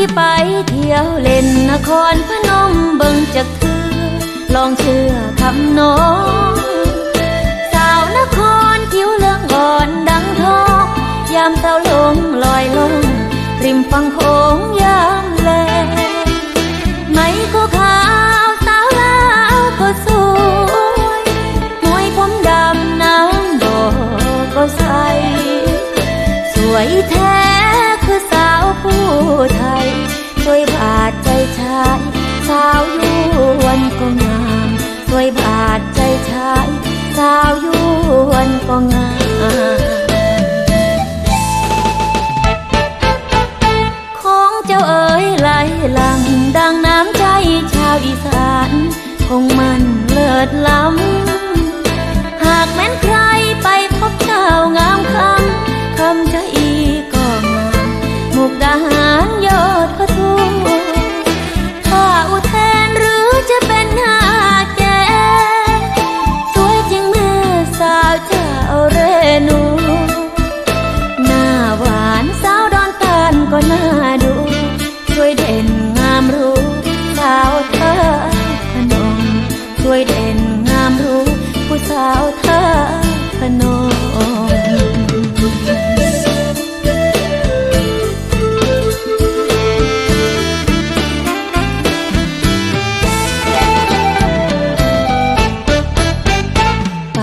ที่ไปเที่ยวเล่นนครพนมเบิ่งจากเธอลองเชื่อคำน้องสาวนครผิวเลืองอ่อนดังทองยามเศร้าลงลอยลง ริมฝั่งโขงยามแลไม่ก็ขาวสาวลาวก็สวยมวยผมดำน้ำบ่อก็ใสสวยแท้ วนก็งามสวยบาดใจชายสาวยวนก็งามของเจ้าเอ๋ยไหลหลังดังน้ำใจชาวอีสาน คงมันเลิศล้ำามรู้ผู้สาวเธอพนมไป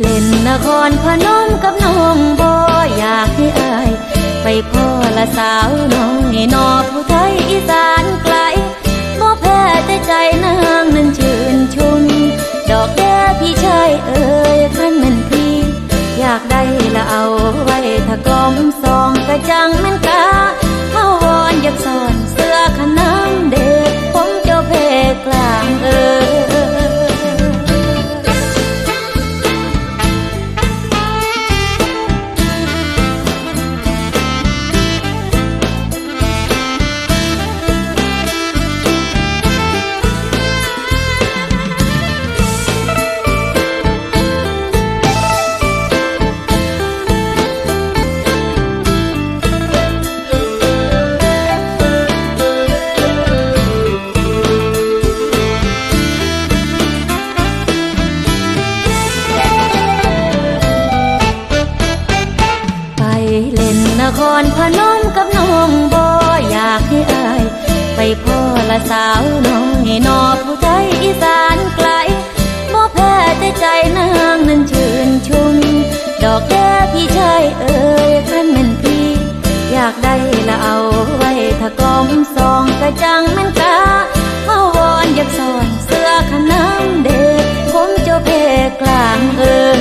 เล่นนครพนมกับน้องบ่อยากให้อาย ไปพ่อละสาวน้องให้นอผู้ไทยอีสาน อยากได้ละเอาไว้ถ้ากลอมซองกระจัง ครพนมกับน้องบ่อยากให้อาย ไปพ่อละสาวน้องให้นอผู้ไทยอีสานไกลบ่แพ้แต่ใจนางนั้นชื่นชุมดอกแด้พี่ชายเอ่ยท่านแม่นพี่อยากได้ละเอาไว้ถ้ากลมซองกระจังแม่นกาเข้าวอนอยากสอนเสื้อขนางเด็กผมเจ้าเพกลางเอ่ย